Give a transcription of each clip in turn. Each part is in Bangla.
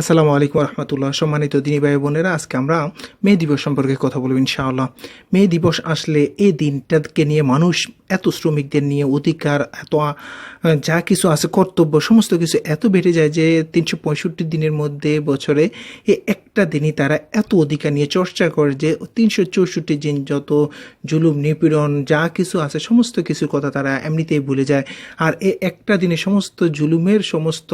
আসসালামু আলাইকুম রহমতুল্লাহ। সম্মানিত দিনী ভাই বোনেরা, আজকে আমরা মে দিবস সম্পর্কে কথা বলব ইনশাআল্লাহ। মে দিবস আসলে এই দিনটাকে নিয়ে মানুষ এত শ্রমিকদের নিয়ে অধিকার, এত যা কিছু আছে, কর্তব্য, সমস্ত কিছু এত বেড়ে যায় যে তিনশো পঁয়ষট্টি দিনের মধ্যে বছরে এই একটা দিনই তারা এত অধিকার নিয়ে চর্চা করে যে তিনশো চৌষট্টি দিন যত জুলুম, নিপীড়ন, যা কিছু আছে, সমস্ত কিছুর কথা তারা এমনিতেই ভুলে যায়। আর এই একটা দিনে সমস্ত জুলুমের সমস্ত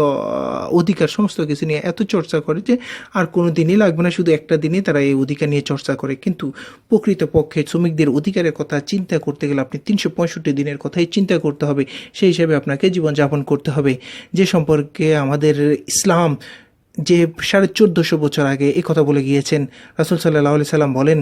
অধিকার, সমস্ত কিছু নিয়ে এত চর্চা করে যে আর কোনো দিনই লাগবে না, শুধু একটা দিনে তারা এই অধিকার নিয়ে চর্চা করে। কিন্তু প্রকৃতপক্ষে শ্রমিকদের অধিকারের কথা চিন্তা করতে গেলে আপনি তিনশো পঁয়ষট্টি দিনের কথাই চিন্তা করতে হবে। সেই হিসাবে আপনাকে জীবনযাপন করতে হবে। যে সম্পর্কে আমাদের ইসলাম যে সাড়ে চোদ্দোশো বছর আগে এ কথা বলে গিয়েছেন, রাসুল সাল্লাহ সাল্লাম বলেন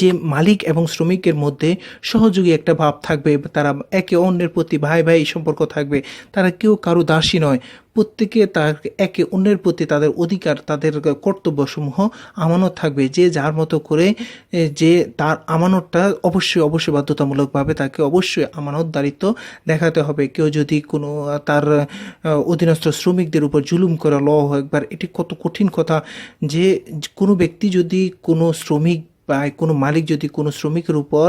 যে মালিক এবং শ্রমিকের মধ্যে সহযোগী একটা ভাব থাকবে, তারা একে অন্যের প্রতি ভাই ভাই সম্পর্ক থাকবে, তারা কেউ কারও দাসী নয়। প্রত্যেকে তার, একে অন্যের প্রতি তাদের অধিকার, তাদের কর্তব্যসমূহ আমানত থাকবে। যে যার মতো করে যে তার আমানতটা অবশ্যই অবশ্যই বাধ্যতামূলকভাবে তাকে অবশ্যই আমানতদারিত্ব দেখাতে হবে। কেউ যদি কোনো, তার অধীনস্থ শ্রমিকদের উপর জুলুম করা ল একবার এটি কত কঠিন কথা যে কোনো ব্যক্তি যদি কোনো শ্রমিক বা কোনো মালিক যদি কোনো শ্রমিকের উপর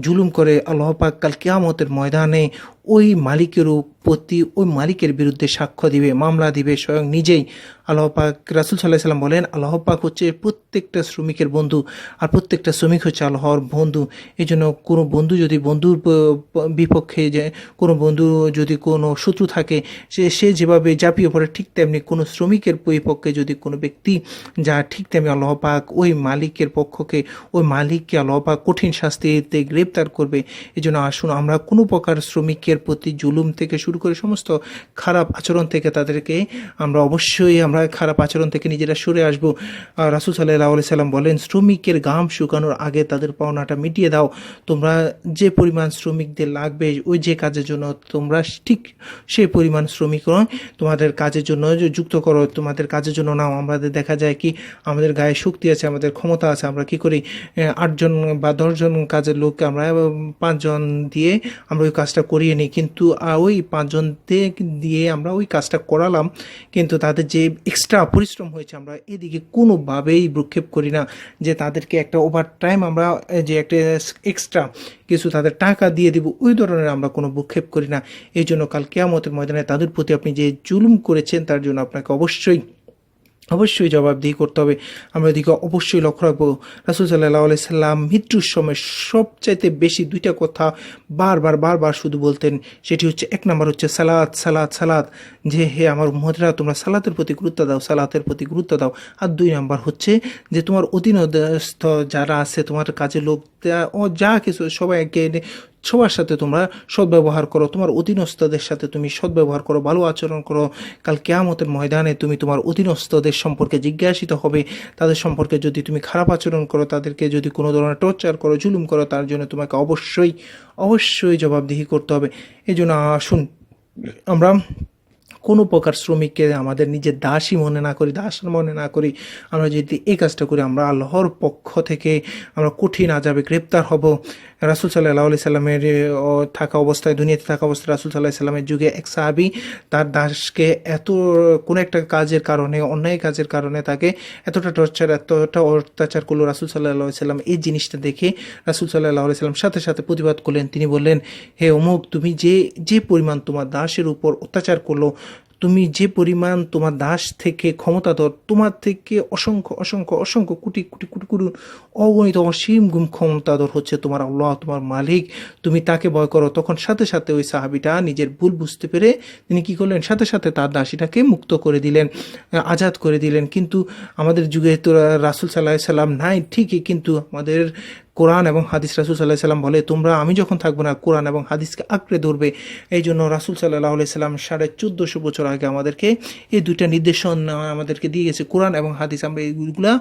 জুলুম করে আল্লাহ পাক কাল কেয়ামতের ময়দানে ওই মালিকের প্রতি ওই মালিকের বিরুদ্ধে সাক্ষ্য দিবে, মামলা দিবে, স্বয়ং নিজেই। আল্লাহ পাক রাসুল সাল্লাহ সাল্লাম বলেন, আল্লাহ পাক হচ্ছে প্রত্যেকটা শ্রমিকের বন্ধু আর প্রত্যেকটা শ্রমিক হচ্ছে আল্লাহর বন্ধু। এই জন্য কোনো বন্ধু যদি বন্ধুর বিপক্ষে যে কোনো বন্ধু যদি কোনো শত্রু থাকে, সে সে যেভাবে ঝাঁপিয়ে পড়ে, ঠিক তেমনি কোনো শ্রমিকের বিপক্ষে যদি কোনো ব্যক্তি যা ঠিক তেমনি আল্লাহ পাক ওই মালিকের পক্ষকে, ওই মালিককে আল্লাহ পাক কঠিন শাস্তিতে গ্রেপ্তার করবে। এই জন্য আসুন, আমরা কোনো প্রকার শ্রমিকের প্রতি জুলুম থেকে শুরু করে সমস্ত খারাপ আচরণ থেকে তাদেরকে আমরা অবশ্যই আমরা খারাপ আচরণ থেকে নিজেরা সরে আসব। রাসুল সাল্লাহ আলি সাল্লাম বলেন, শ্রমিকের গাম শুকানোর আগে তাদের পাওনাটা মিটিয়ে দাও। তোমরা যে পরিমাণ শ্রমিকদের লাগবে ওই যে কাজের জন্য তোমরা ঠিক সেই পরিমাণ শ্রমিক তোমাদের কাজের জন্য যুক্ত করো, তোমাদের কাজের জন্য নাও। আমাদের দেখা যায় কি, আমাদের গায়ে শক্তি আছে, আমাদের ক্ষমতা আছে। আমরা কি করি? আটজন বা দশজন কাজের লোককে আমরা পাঁচজন দিয়ে আমরা ওই কাজটা করিয়ে নিই। কিন্তু ওই পাঁচজন দিয়ে দিয়ে আমরা ওই কাজটা করালাম। কিন্তু তাদের যে এক্সট্রা পরিশ্রম হয়েছে, আমরা এদিকে কোনোভাবেই ভ্রুক্ষেপ করি না যে তাদেরকে একটা ওভার টাইম আমরা যে একটা এক্সট্রা কিছু তাদের টাকা দিয়ে দিব, ওই ধরনের আমরা কোনো ভ্রুক্ষেপ করি না। এই জন্য কাল কেয়ামতের ময়দানে তাদের প্রতি আপনি যে জুলুম করেছেন, তার জন্য আপনাকে অবশ্যই অবশ্যই জবাবদিহি করতে হবে। আমরা এদিকে অবশ্যই লক্ষ্য রাখব, রাসুল সাল্লাহ সাল্লাম মৃত্যুর সময় সবচাইতে বেশি দুইটা কথা বারবার বারবার শুধু বলতেন। সেটি হচ্ছে, এক নম্বর হচ্ছে সালাদ সালাদ সালাদ যে হে আমার মহতরা তোমরা সালাতের প্রতি গুরুত্ব দাও, সালাতের প্রতি গুরুত্ব দাও। আর দুই নাম্বার হচ্ছে যে, তোমার অধীনস্থ যারা আছে, তোমার কাজে লোক যা- কিছু, সবাইকে সবার সাথে তোমরা সদ্ব্যবহার করো, তোমার অধীনস্থদের সাথে তুমি সদ্ব্যবহার করো, ভালো আচরণ করো। কাল কেয়ামতের ময়দানে তুমি তোমার অধীনস্থদের সম্পর্কে জিজ্ঞাসিত হবে। তাদের সম্পর্কে যদি তুমি খারাপ আচরণ করো, তাদেরকে যদি কোনো ধরনের টর্চার করো, জুলুম করো, তার জন্য তোমাকে অবশ্যই অবশ্যই জবাবদিহি করতে হবে। এই জন্য আসুন, আমরা কোনো প্রকার শ্রমিককে আমাদের নিজের দাসই মনে না করি, দাস মনে না করি। আমরা যদি এই কাজটা করি, আমরা আল্লাহর পক্ষ থেকে আমরা কঠিন আজাবে গ্রেপ্তার হব। রাসুল সাল্লাহ আলি সাল্লামের থাকা অবস্থায়, দুনিয়াতে থাকা অবস্থায় রাসুল সাল্লাহ সাল্লামের যুগে এক সাহাবি তার দাসকে এত, কোনো একটা কাজের কারণে, অন্যায় কাজের কারণে তাকে এতটা টর্চার, এতটা অত্যাচার করল রাসুল সাল্লাহ সাল্লাম। এই জিনিসটা দেখে রাসুল সাল্লাহ সাল্লাম সাথে সাথে প্রতিবাদ করলেন। তিনি বললেন, হে অমুক, তুমি যে যে পরিমাণ তোমার দাসের উপর অত্যাচার করল তুমি যে পরিমাণ তোমার দাস থেকে ক্ষমতাধর তোমার থেকে অসংখ্য অসংখ্য অসংখ্য কোটি কোটি কোটি কোটি অগণিত অসীম গুম ক্ষমতাধর হচ্ছে তোমার আল্লাহ, তোমার মালিক। তুমি তাকে ভয় করো। তখন সাথে সাথে ওই সাহাবিটা নিজের ভুল বুঝতে পেরে তিনি কি করলেন? সাথে সাথে তার দাসীটাকে মুক্ত করে দিলেন আজাদ করে দিলেন। কিন্তু আমাদের যুগে তো রাসুল সাল্লাহ সাল্লাম নাই, ঠিকই। কিন্তু আমাদের কোরআন এবং হাদিস রাসুল সাল্লাহ সাল্লাম বলে, তোমরা আমি যখন থাকব না, কোরআন এবং হাদিসকে আঁকড়ে ধরবে। এই জন্য রাসুল সাল্লাহ সাল্লাম সাড়ে চোদ্দোশো বছর আগে আমাদেরকে এই দুইটা নির্দেশন আমাদেরকে দিয়ে গেছে। কোরআন এবং হাদিস, আমরা এইগুলা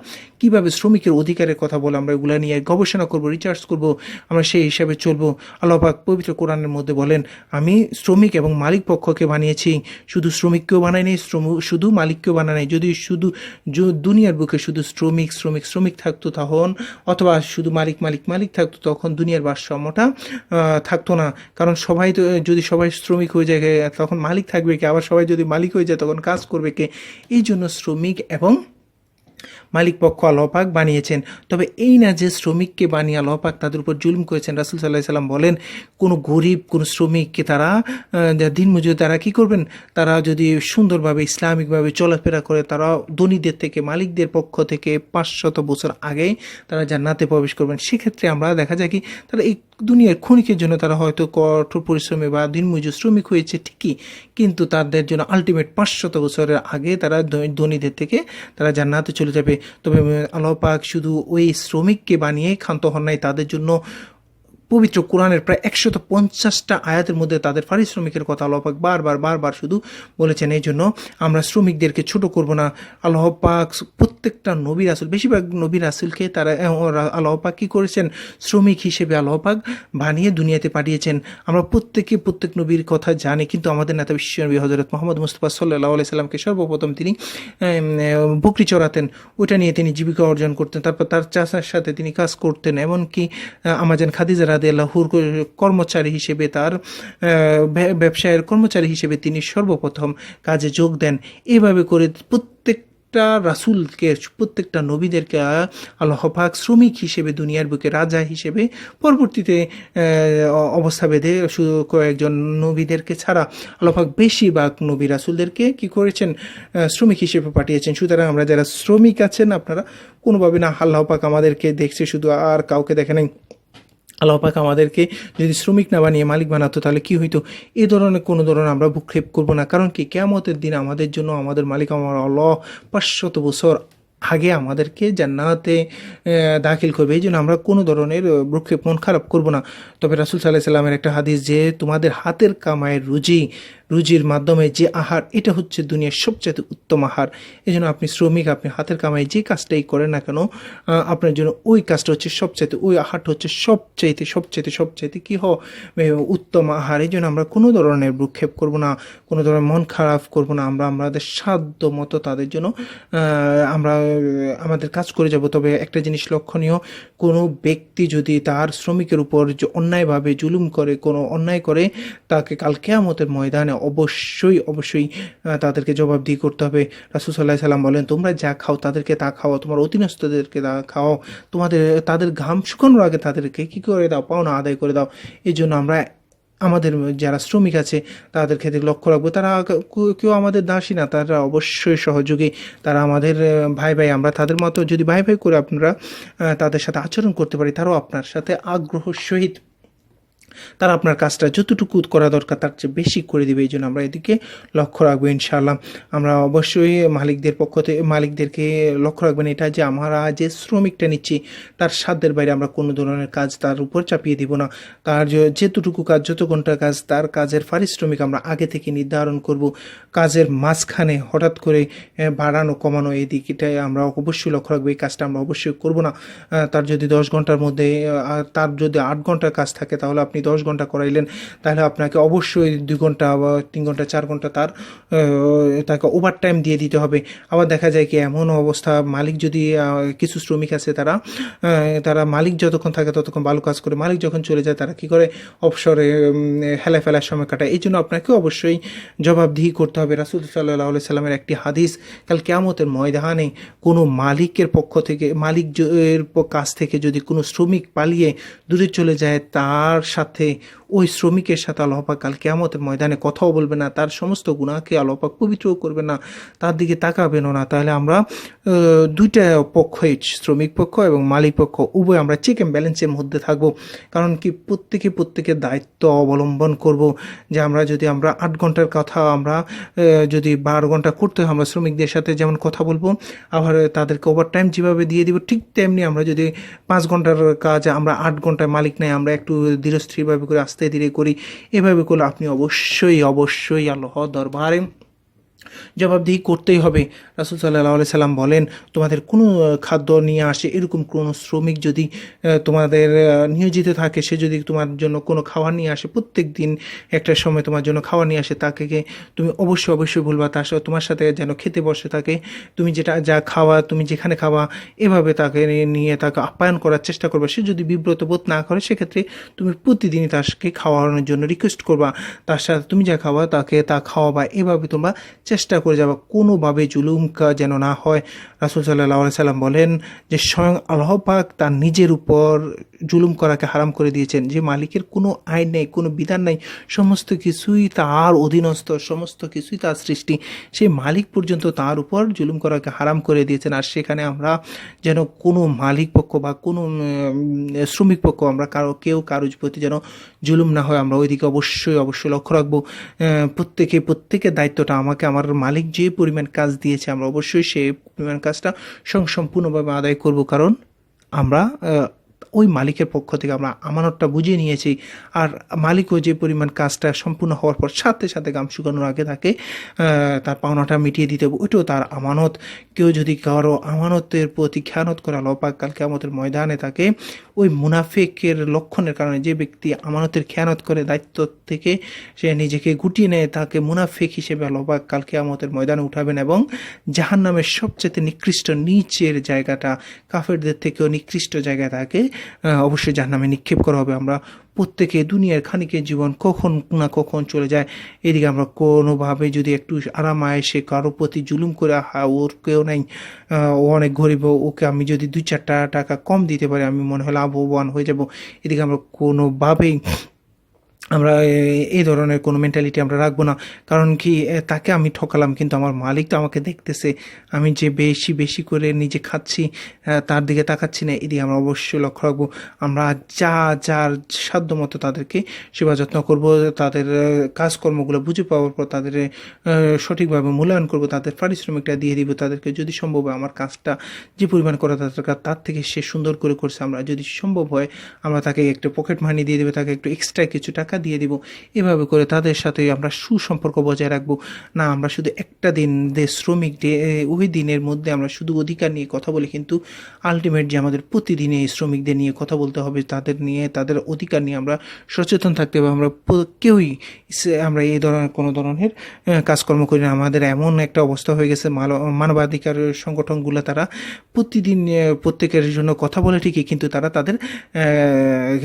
কীভাবে শ্রমিকের অধিকারের কথা বলে আমরা এগুলা নিয়ে গবেষণা করব রিচার্জ করব, আমরা সেই হিসাবে চলবো। আল্লাপাক পবিত্র কোরআনের মধ্যে বলেন, আমি শ্রমিক এবং মালিক পক্ষকে বানিয়েছি। শুধু শ্রমিককেও বানাইনি শ্রম, শুধু মালিককেও বানাই যদি শুধু দুনিয়ার বুকে শুধু শ্রমিক শ্রমিক শ্রমিক থাকতো তখন, অথবা শুধু মালিক মালিক মালিক থাকতো তখন দুনিয়ার ভারসাম্যটা থাকতো না। কারণ সবাই যদি সবাই শ্রমিক হয়ে যায়, তখন মালিক থাকবে কে? আবার সবাই যদি মালিক হয়ে যায়, তখন কাজ করবে কে? এই জন্য শ্রমিক এবং মালিক পক্ষ আল্লাপাক বানিয়েছেন। তবে এই না যে শ্রমিককে বানিয়ে আল্লাপাক তাদের উপর জুলুম করেছেন, রাসুল সাল্লাহ সাল্লাম বলেন, কোনো গরিব, কোনো শ্রমিককে তারা দিন মজুরি তারা কি করবেন? তারা যদি সুন্দরভাবে, ইসলামিকভাবে চলাফেরা করে, তারা ধনীদের থেকে, মালিকদের পক্ষ থেকে পাঁচশত বছর আগে তারা জান্নাতে প্রবেশ করবেন। সেক্ষেত্রে আমরা দেখা যায় কি, তারা এই দুনিয়ার ক্ষণিকের জন্য তারা হয়তো কঠোর পরিশ্রমে বা দিনমজুর শ্রমিক হয়েছে ঠিকই, কিন্তু তাদের জন্য আলটিমেট পাঁচশত বছরের আগে তারা ধনীদের থেকে তারা জান্নাতে চলে যাবে। তবে আল্লাহ পাক শুধু ওই শ্রমিককে বানিয়ে ক্ষান্ত হন নাই তাদের জন্য পবিত্র কোরআনের প্রায় একশত পঞ্চাশটা আয়াতের মধ্যে তাদের পারিশ্রমিকের কথা আল্লাহ পাক বারবার বারবার শুধু বলেছেন এই জন্য আমরা শ্রমিকদেরকে ছোট করব না। আল্লাহ পাক প্রত্যেকটা নবীর রাসুল বেশিরভাগ নবীর রাসুলকে তারা আহ, ওরা আল্লাহ পাক কী করেছেন? শ্রমিক হিসেবে আল্লাহ পাক বানিয়ে দুনিয়াতে পাঠিয়েছেন। আমরা প্রত্যেকে প্রত্যেক নবীর কথা জানি কিন্তু আমাদের নেতা বিশ্বনবী হজরত মোহাম্মদ মুস্তফা সাল্লাহ আলি সাল্লামকে সর্বপ্রথম তিনি বকরি চড়াতেন। ওটা নিয়ে তিনি জীবিকা অর্জন করতেন। তারপর তার চাষার সাথে তিনি কাজ করতেন। এমনকি আমাজান খাদিজা রাদে আল্লাহুর কর্মচারী হিসেবে তার ব্যবসায়ের কর্মচারী হিসেবে তিনি সর্বপ্রথম কাজে যোগ দেন। এভাবে করে প্রত্যেকটা রাসুলকে প্রত্যেকটা নবীদেরকে আহ, আল্লাহ পাক শ্রমিক হিসেবে দুনিয়ার বুকে রাজা হিসেবে পরবর্তীতে অবস্থা বেঁধে শুধু কয়েকজন নবীদেরকে ছাড়া আল্লাহ পাক বেশিরভাগ নবী রাসুলদেরকে কি করেছেন? শ্রমিক হিসেবে পাঠিয়েছেন। সুতরাং আমরা যারা শ্রমিক আছেন আপনারা কোনোভাবে না আল্লাহ পাক আমাদেরকে দেখছে শুধু আর কাউকে দেখে নাই। আল্লাহ পাক আমাদেরকে যদি শ্রমিক না বানিয়ে মালিক বানাতো, তাহলে কি হইতো? এ ধরনের কোনো ধরনের আমরা ভূক্ষেপ করব না। কারণ কি? কেমতের দিন আমাদের জন্য আমাদের মালিক আমার আল্লাহ পাঁচশত বছর আগে আমাদেরকে জান্নাতে দাখিল করবে। এই জন্য আমরা কোনো ধরনের ভূক্ষেপ মন খারাপ করব না। তবে রাসুল সাল্লাহ সাল্লামের একটা হাদিস যে, তোমাদের হাতের কামায় রুজি রুজির মাধ্যমে যে আহার, এটা হচ্ছে দুনিয়ার সবচেয়ে উত্তম আহার। এই জন্য আপনি শ্রমিক, আপনি হাতের কামাই যে কাজটাই করেন না কেন আপনার জন্য ওই কাজটা হচ্ছে সবচাইতে, ওই আহারটা হচ্ছে সবচাইতে সবচাইতে সবচাইতে কী হ উত্তম আহার। এই জন্য আমরা কোনো ধরনের ভ্রুক্ষেপ করব না, কোনো ধরনের মন খারাপ করব না। আমরা আমাদের সাধ্য মতো তাদের জন্য আমরা, আমাদের কাজ করে যাব। তবে একটা জিনিস লক্ষণীয়, কোনো ব্যক্তি যদি তার শ্রমিকের উপর যে অন্যায়ভাবে জুলুম করে, কোনো অন্যায় করে, তাকে কাল কেয়ামতের ময়দানে অবশ্যই অবশ্যই তাদেরকে জবাবদিহি করতে হবে। রাসুল সাল্লাহ সাল্লাম বলেন, তোমরা যা খাও তাদেরকে তা খাও তোমার অধীনস্থদেরকে তা খাও তোমাদের, তাদের ঘাম শুকানোর আগে তাদেরকে কী করে দাও? পাওনা আদায় করে দাও। এই জন্য আমরা, আমাদের যারা শ্রমিক আছে, তাদের ক্ষেত্রে লক্ষ্য রাখব, তারা কেউ আমাদের দাসী না, তারা অবশ্যই সহযোগী। তারা আমাদের, ভাই ভাই, আমরা তাদের মতো যদি ভাই ভাই করে আপনারা তাদের সাথে আচরণ করতে পারি, তারাও আপনার সাথে আগ্রহ সহিত তারা আপনার কাজটা যতটুকু করা দরকার তার চেয়ে বেশি করে দিবে, এই জন্য আমরা এদিকে লক্ষ্য রাখব ইনশাআল্লাহ। আমরা অবশ্যই মালিকদের পক্ষ থেকে, মালিকদেরকে লক্ষ্য রাখবেন এটা যে আমরা যে শ্রমিকটা নিচ্ছি, তার সাধ্যের বাইরে আমরা কোনো ধরনের কাজ তার উপর চাপিয়ে দিব না। তার যেতটুকু কাজ, যত ঘণ্টা কাজ, তার কাজের পারিশ্রমিক আমরা আগে থেকে নির্ধারণ করব। কাজের মাঝখানে হঠাৎ করে বাড়ানো, কমানো, এই দিকটায় আমরা অবশ্যই লক্ষ্য রাখব, এই কাজটা আমরা অবশ্যই করব না। তার যদি দশ ঘণ্টার মধ্যে তার যদি আট ঘণ্টার কাজ থাকে, তাহলে আপনি দশ ঘণ্টা করাইলেন, তাহলে আপনাকে অবশ্যই দুই ঘণ্টা বা তিন ঘণ্টা, চার ঘণ্টা তার তাকে ওভার টাইম দিয়ে দিতে হবে। আবার দেখা যায় কি এমন অবস্থা, মালিক যদি কিছু শ্রমিক আছে তারা তারা মালিক যতক্ষণ থাকে ততক্ষণ ভালো কাজ করে, মালিক যখন চলে যায় তারা কি করে? অবসরে হেলা ফেলার সময় কাটায়। এই জন্য আপনাকে অবশ্যই জবাবদিহি করতে হবে। রাসুল সাল্লাহ সাল্লামের একটি হাদিস, কাল কেয়ামতের ময়দানে কোনো মালিকের পক্ষ থেকে, মালিক এর কাছ থেকে যদি কোনো শ্রমিক পালিয়ে দূরে চলে যায়, তার সাথে parte ওই শ্রমিকের সাথে আল্লাহপাক কাল কেয়ামতের ময়দানে কথাও বলবে না, তার সমস্ত গুণাকে আল্লাহপাক পবিত্রও করবে না, তার দিকে তাকাবেনও না। তাহলে আমরা দুইটা পক্ষই শ্রমিক পক্ষ এবং মালিক পক্ষ, উভয় আমরা চেক অ্যান্ড ব্যালেন্সের মধ্যে থাকব। কারণ কি প্রত্যেকে প্রত্যেকের দায়িত্ব অবলম্বন করব, যে আমরা যদি আমরা আট ঘণ্টার কথা আমরা যদি বারো ঘণ্টা করতে হয় আমরা শ্রমিকদের সাথে যেমন কথা বলব, আবার তাদেরকে ওভার টাইম যেভাবে দিয়ে দিব, ঠিক তেমনি আমরা যদি পাঁচ ঘণ্টার কাজ আমরা আট ঘন্টায় মালিক নেই, আমরা একটু ধীরস্থিরভাবে করে আস্তে ধীরে করি। এভাবে করলে আপনি অবশ্যই অবশ্যই আল্লাহ দরবারে জবাবদিহি করতেই হবে। রাসুল সাল্লাহ সাল্লাম বলেন, তোমাদের কোনো খাদ্য নিয়ে আসে এরকম কোনো শ্রমিক যদি তোমাদের নিয়োজিত থাকে, সে যদি তোমার জন্য কোনো খাবার নিয়ে আসে প্রত্যেক দিন একটা সময় তোমার জন্য খাবার নিয়ে আসে, তাকে তুমি অবশ্যই অবশ্যই বলবা তার সাথে, তোমার সাথে যেন খেতে বসে থাকে। তুমি যেটা যা খাওয়া, তুমি যেখানে খাওয়া, এভাবে তাকে নিয়ে তাকে আপ্যায়ন করার চেষ্টা করবে। সে যদি বিব্রত বোধ না করে, সেক্ষেত্রে তুমি প্রতিদিনই তাকে খাওয়ানোর জন্য রিকোয়েস্ট করবা। তার সাথে তুমি যা খাওয়া, তাকে তা খাওয়াবা, এভাবে তোমরা চেষ্টা করে যাবা কোনোভাবে জুলুম কা- যেন না হয়। রাসুল সাল্লাহ সাল্লাম বলেন যে স্বয়ং আল্লাহ পাক তার নিজের উপর জুলুম করাকে হারাম করে দিয়েছেন। যে মালিকের কোনো আইন নেই, কোনো বিধান নেই, সমস্ত কিছুই তার অধীনস্থ, সমস্ত কিছুই তার সৃষ্টি। সেই মালিক পর্যন্ত তার উপর জুলুম করাকে হারাম করে দিয়েছেন। আর সেখানে আমরা যেন কোনো মালিক পক্ষ বা কোনো শ্রমিক পক্ষ, আমরা কারও, কেউ কারোর প্রতি যেন জুলুম না হয়, আমরা ওইদিকে অবশ্যই অবশ্যই লক্ষ্য রাখব। প্রত্যেকে, প্রত্যেকের দায়িত্বটা আমাকে, আমার মালিক যে পরিমাণ কাজ দিয়েছে, আমরা অবশ্যই সেই পরিমাণ কাজটা সম্পূর্ণভাবে আদায় করব। কারণ আমরা ওই মালিকের পক্ষ থেকে আমরা আমানতটা বুঝিয়ে নিয়েছি। আর মালিকও যে পরিমাণ কাজটা সম্পূর্ণ হওয়ার পর সাথে সাথে গাম শুকানোর আগে তাকে তার পাওনাটা মিটিয়ে দিতে হবে। ওইটাও তার আমানত। কেউ যদি কারও আমানতের প্রতি খেয়ানত করে লপাক কালকে আমাদের ময়দানে তাকে ওই মুনাফেকের লক্ষণের কারণে যে ব্যক্তি আমানতের খেয়ানত করে দায়িত্ব থেকে সে নিজেকে গুটিয়ে নেয় তাকে মুনাফেক হিসেবে লপাক কালকে আমাদের ময়দানে উঠাবেন এবং জাহান নামের সবচেয়ে নিকৃষ্ট নিচের জায়গাটা কাফেরদের থেকেও নিকৃষ্ট জায়গায় আহ, অবশ্যই যার নামে নিক্ষেপ করা হবে। আমরা প্রত্যেকে, দুনিয়ার খানিকের জীবন কখন না কখন চলে যায়, এদিকে আমরা কোনোভাবে যদি একটু আরাম আয়েসে কারও প্রতি জুলুম করে হা ওর কেউ নাই ও অনেক গরিব, ওকে আমি যদি দুই চারটা টাকা কম দিতে পারি, আমি মনে হয় লাভবান হয়ে যাব। এদিকে আমরা কোনোভাবেই আমরা এই ধরনের কোনো মেন্টালিটি আমরা রাখব না। কারণ কি তাকে আমি ঠকালাম, কিন্তু আমার মালিক তো আমাকে দেখতেছে। আমি যে বেশি বেশি করে নিজে খাচ্ছি তার দিকে তাকাচ্ছি না, এদিকে আমরা অবশ্যই লক্ষ্য রাখব। আমরা যা, যার সাধ্য মতো তাদেরকে সেবা যত্ন করব, তাদের কাজকর্মগুলো বুঝে পাওয়ার পর তাদের সঠিকভাবে মূল্যায়ন করব, তাদের পারিশ্রমিকটা দিয়ে দিব, তাদেরকে যদি সম্ভব হয় আমার কাজটা যে পরিমাণ করা দরকার, তার থেকে সে সুন্দর করে করছে। আমরা যদি সম্ভব হয়, আমরা তাকে একটু পকেট মানি দিয়ে দেবো, তাকে একটু এক্সট্রা কিছু টাকা দিয়ে দিব। এভাবে করে তাদের সাথে আমরা সুসম্পর্ক বজায় রাখব। না, আমরা শুধু একটা দিন যে শ্রমিক ডে ওই দিনের মধ্যে আমরা শুধু অধিকার নিয়ে কথা বলি, কিন্তু আলটিমেট যে আমাদের প্রতিদিনে এই শ্রমিকদের নিয়ে কথা বলতে হবে, তাদের নিয়ে, তাদের অধিকার নিয়ে আমরা সচেতন থাকতে হবে। আমরা কেউই আমরা এই ধরনের, কোনো ধরনের কাজকর্ম করি না। আমাদের এমন একটা অবস্থা হয়ে গেছে মানব- মানবাধিকার সংগঠনগুলো তারা প্রতিদিন প্রত্যেকের জন্য কথা বলে ঠিকই, কিন্তু তারা তাদের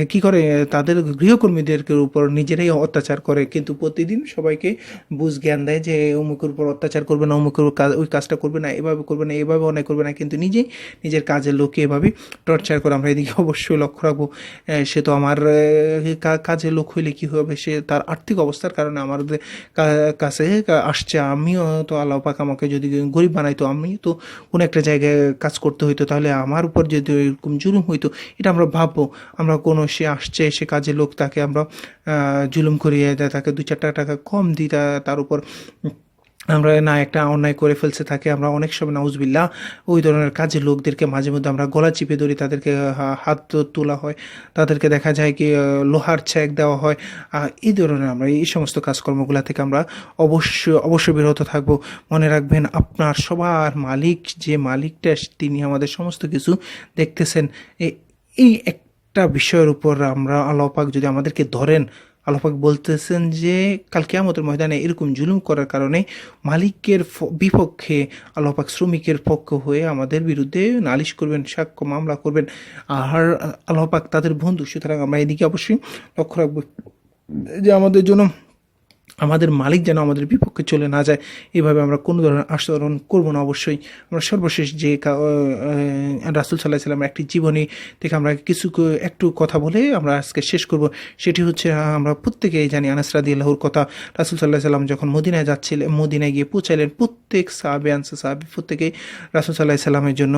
কি করে, তাদের গৃহকর্মীদের উপর নিজেরাই অত্যাচার করে, কিন্তু প্রতিদিন সবাইকে বুঝ জ্ঞান দেয় যে অমুকের উপর অত্যাচার করবে না, অমুকের কাজ, ওই কাজটা করবে না, এভাবে করবে না, এভাবে অনেক করবে না, কিন্তু নিজেই নিজের কাজের লোককে এভাবে টর্চার করে। আমরা এদিকে অবশ্যই লক্ষ্য রাখব সে তো আমার কাজের লোক হইলে কী হবে? সে তার আর্থিক অবস্থার কারণে আমার কাছে আসছে। আমিও তো আল্লাহ পাক আমাকে যদি গরিব বানাইতো আমি তো কোনো একটা জায়গায় কাজ করতে হইতো, তাহলে আমার উপর যদি এরকম জুলুম হইতো, এটা আমরা ভাববো। আমরা কোনো, সে আসছে, সে কাজের লোক, তাকে আমরা জুলুম করিয়ে দেয়, তাকে দু চারটা টাকা কম দিই তার উপর আমরা না একটা অন্যায় করে ফেলছে থাকে আমরা অনেক সময় নাউজবিল্লা ওই ধরনের কাজের লোকদেরকে মাঝে মধ্যে আমরা গলা চিপে ধরি, তাদেরকে হাত তোলা হয়, তাদেরকে দেখা যায় কি লোহার ছ্যাক দেওয়া হয় এই ধরনের আমরা, এই সমস্ত কাজকর্মগুলো থেকে আমরা অবশ্যই অবশ্যই বিরত থাকব। মনে রাখবেন, আপনার সবার মালিক যে মালিকটা, তিনি আমাদের সমস্ত কিছু দেখতেছেন। এই এই একটা বিষয়ের উপর আমরা আল্লাপাক যদি আমাদেরকে ধরেন, আল্লাপাক বলতেছেন যে কালকে আমাদের ময়দানে এরকম জুলুম করার কারণে মালিকের বিপক্ষে আল্লাপাক শ্রমিকের পক্ষ হয়ে আমাদের বিরুদ্ধে নালিশ করবেন, সাক্ষ্য মামলা করবেন। আর আল্লাপাক তাদের বন্ধু, সুতরাং আমরা এদিকে অবশ্যই লক্ষ্য রাখব যে আমাদের জন্য আমাদের মালিক যেন আমাদের বিপক্ষে চলে না যায়, এভাবে আমরা কোনো ধরনের আচরণ করব না অবশ্যই। আমরা সর্বশেষ যে রাসূল সাল্লাহ সাল্লাম একটি জীবনী থেকে আমরা কিছু একটু কথা বলে আমরা আজকে শেষ করব। সেটি হচ্ছে আমরা প্রত্যেকেই জানি আনাস রাদি আল্লাহর কথা। রাসূল সাল্লাহ সাল্লাম যখন মদিনায় যাচ্ছিলেন, মদিনায় গিয়ে পৌঁছাইলেন প্রত্যেক সাহাবে আনসে সাহাবি, প্রত্যেকেই রাসূল সাল্লাহ সাল্লামের জন্য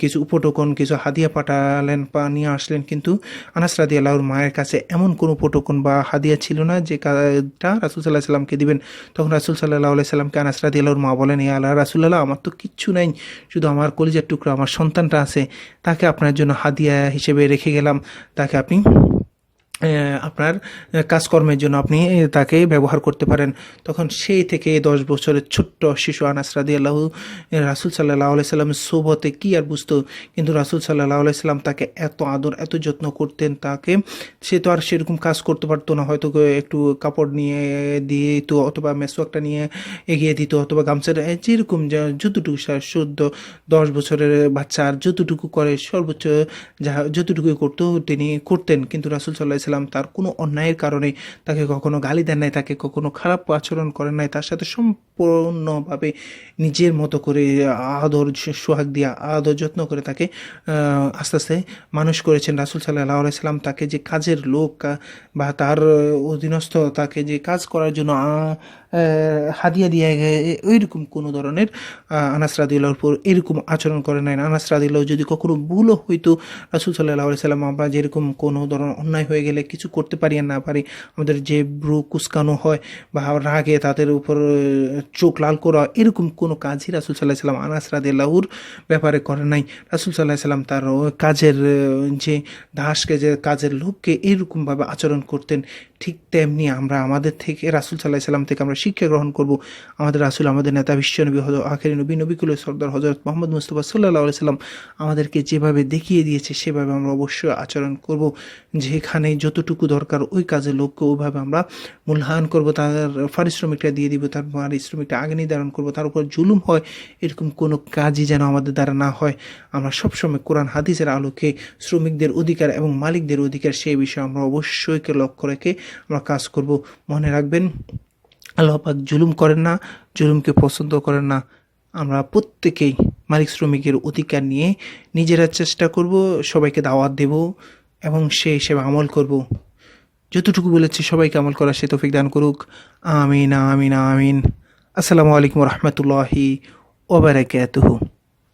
কিছু উপটোকন, কিছু হাদিয়া পাঠালেন বা নিয়ে আসলেন। কিন্তু আনাস রাদি আল্লাহর মায়ের কাছে এমন কোনো উপটোকন বা হাদিয়া ছিল না যে কাজটা রাসুল সাল্লাহ সাল্লামকে দিবেন। তখন রাসুল সাল্লাহ সাল্লামকে আনাস আল্লাহর মা বলেন এই আল্লাহ রাসুল্লাহ আমার তো কিচ্ছু নাই, শুধু আমার কলিজার টুকরো, আমার সন্তানটা আছে, তাকে আপনার জন্য হাদিয়া হিসেবে রেখে গেলাম, তাকে আপনি আপনার কাজকর্মের জন্য আপনি তাকে ব্যবহার করতে পারেন। তখন সেই থেকে দশ বছরের ছোট্ট শিশু আনাস রাদি আল্লাহ রাসুল সাল্লাহ আলাইসাল্লামের সোবতে কি আর বুঝতো? কিন্তু রাসুল সাল্লাহ আলাইসাল্লাম তাকে এত আদর, এত যত্ন করতেন তাকে। সে তো আর সেরকম কাজ করতে পারতো না। হয়তো একটু কাপড় নিয়ে দিয়ে দিত অথবা মেসোয়াকটা নিয়ে এগিয়ে দিত অথবা গামছাটা এই যেরকম যতটুকু সা- শুদ্ধ দশ বছরের বাচ্চা আর যতটুকু করে সর্বোচ্চ যা যতটুকু করতো তিনি করতেন। কিন্তু রাসুল সাল্লাহ সাল্লাম তার কোনো অন্যায়ের কারণে তাকে কখনো গালি দেন নাই, তাকে কখনো খারাপ আচরণ করেন নাই, তার সাথে সম্পূর্ণভাবে নিজের মতো করে আদর, সোহাগ দিয়া আদর যত্ন করে তাকে আস্তে আস্তে মানুষ করেছেন। রাসুল সাল্লাহ আলাইসাল্লাম তাকে যে কাজের লোক বা তার অধীনস্থ তাকে যে কাজ করার জন্য হাদিয়া দিয়ে ওইরকম কোনো ধরনের আনাস রাদিল্লাহর উপর এরকম আচরণ করে নাই। আনাস যদি কখনো ভুলও হইতো, রাসুল সাল্লাহ সাল্লাম, আমরা যেরকম কোনো ধরনের অন্যায় হয়ে গেলে কিছু করতে পারি আর না পারি, আমাদের যে ব্রু কুসকানো হয় বা রাগে তাদের উপর চোখ লাল করা, এরকম কোনো কাজই রাসুল সাল্লাহ সাল্লাম আনাস ব্যাপারে করে নাই। রাসুল সাল্লাহ সাল্লাম তার কাজের যে দাসকে, যে কাজের লোককে এরকমভাবে আচরণ করতেন, ঠিক তেমনি আমরা আমাদের থেকে, রাসুল সাল্লাহ সাল্লাম থেকে আমরা শিক্ষা গ্রহণ করব। আমাদের রাসুল, আমাদের নেতা বিশ্বনবী হজ আখেরি নবী, নবিকুল সর্দার হজরত মোহাম্মদ মুস্তফা সাল্লাহ সাল্লাম আমাদেরকে যেভাবে দেখিয়ে দিয়েছে, সেভাবে আমরা অবশ্যই আচরণ করব। যেখানে যতটুকু দরকার ওই কাজে লোককে ওইভাবে আমরা মূল্যায়ন করব। তার পারিশ্রমিকটা দিয়ে দিব, তার পারিশ্রমিকটা আগে নির্ধারণ করব। তার উপর জুলুম হয়, এরকম কোনো কাজই যেন আমাদের দ্বারা না হয়। আমরা সবসময় কোরআন, হাদিসের আলোকে শ্রমিকদের অধিকার এবং মালিকদের অধিকার সেই বিষয়ে আমরা অবশ্যইকে লক্ষ্য রেখে আমরা কাজ করব। মনে রাখবেন আল্লাহ পাক জুলুম করেন না, জুলুমকে পছন্দ করেন না। আমরা প্রত্যেকেই মালিক শ্রমিকের অধিকার নিয়ে নিজেরা চেষ্টা করব, সবাইকে দাওয়াত দেব এবং সে হিসেবে আমল করব। যতটুকু বলেছি সবাইকে আমল করার সে তৌফিক দান করুক। আমিন আমিন আমিন। আসসালামু আলাইকুম রহমতুল্লাহি ওবরাকাতুহু